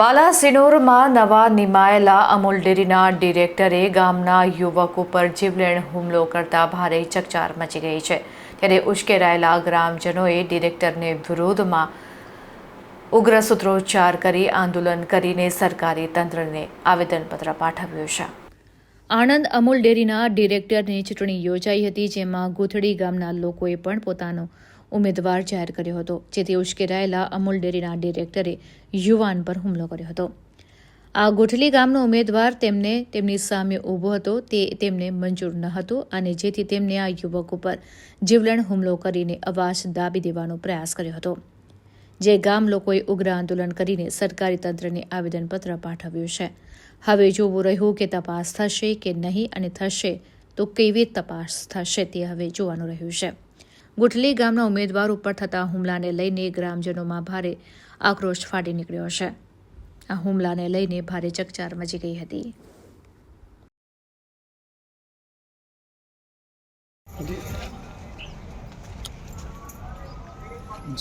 બાલાસિનોરમાં નવા નિમાયેલા અમૂલ ડેરીના ડિરેક્ટરે ગામના યુવક ઉપર જીવલેણ હુમલો કરતા ભારે ચકચાર મચી ગઈ છે. ત્યારે ઉશ્કેરાયેલા ગ્રામજનોએ ડિરેક્ટરને વિરોધમાં ઉગ્ર સૂત્રોચ્ચાર કરી આંદોલન કરીને સરકારી તંત્રને આવેદનપત્ર પાઠવ્યું છે. આણંદ અમૂલ ડેરીના ડિરેક્ટરની ચૂંટણી યોજાઈ હતી, જેમાં ગોથડી ગામના લોકોએ પણ પોતાનો ઉમેદવાર જાહેર કર્યો હતો. જેથી ઉશ્કેરાયેલા અમૂલ ડેરીના ડિરેક્ટરે યુવાન પર હુમલો કર્યો હતો. આ ગોઠલી ગામનો ઉમેદવાર તેમને તેમની સામે ઊભો હતો. તે તેમને મંજૂર ન હતો અને જેથી તેમને આ યુવક ઉપર જીવલેણ હુમલો કરીને અવાજ દાબી દેવાનો પ્રયાસ કર્યો હતો. જે ગામ લોકોએ ઉગ્ર આંદોલન કરીને સરકારી તંત્રને આવેદનપત્ર પાઠવ્યું છે. હવે જોવું રહ્યું કે તપાસ થશે કે નહીં અને થશે તો કેવી તપાસ થશે તે હવે જોવાનું રહ્યું છે. ગુઠલી ગામના ઉમેદવાર ઉપર થતા હુમલાને લઈને ગ્રામજનોમાં ભારે આક્રોશ ફાટી નીકળ્યો છે. આ હુમલાને લઈને ભારે ચકચાર મચી ગઈ હતી.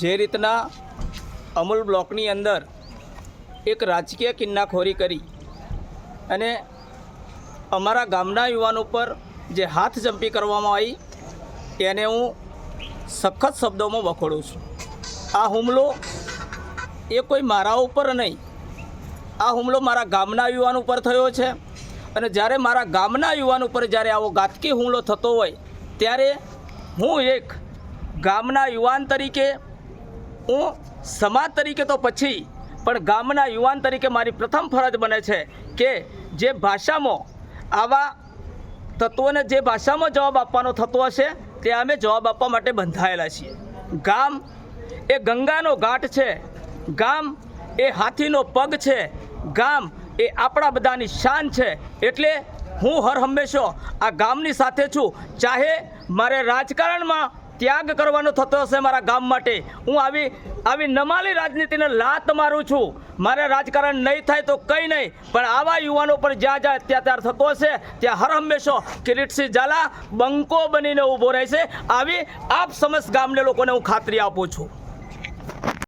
જે રીતના અમૂલ બ્લોકની અંદર એક રાજકીય કિન્નાખોરી કરી અને અમારા ગામના યુવાનો પર જે હાથ જંપી કરવામાં આવી એને હું સખત શબ્દોમાં વખોડું છું. આ હુમલો એ કોઈ મારા ઉપર નહીં. આ હુમલો મારા ગામના યુવાન ઉપર થયો છે. અને જ્યારે મારા ગામના યુવાન ઉપર જ્યારે આવો ઘાતકી હુમલો થતો હોય, ત્યારે હું એક ગામના યુવાન તરીકે, હું સમાજ તરીકે તો પછી, પણ ગામના યુવાન તરીકે મારી પ્રથમ ફરજ બને છે કે જે ભાષામાં આવા તત્વોને જે ભાષામાં જવાબ આપવાનો થતો હશે તે અમે જવાબ આપવા માટે બંધાયેલા છીએ. ગામ એ ગંગાનો ઘાટ છે. ગામ એ હાથીનો પગ છે. ગામ એ આપણા બધાની શાન છે. એટલે હું હર હંમેશા આ ગામની સાથે છું. ચાહે મારે રાજકારણમાં ત્યાગ કરવાનો થતો હશે મારા ગામ માટે. હું આવી આવી નમાલી રાજનીતિને લાત મારું છું. મારે રાજકારણ નહીં થાય તો કંઈ નહીં, પણ આવા યુવાનો પર જ્યાં જ્યાં અત્યાચાર થતો હશે, ત્યાં હર હંમેશો કિરીટસિંહ ઝાલા બંકો બનીને ઊભો રહેશે. આવી આપ સમસ્ત ગામને લોકોને હું ખાતરી આપું છું.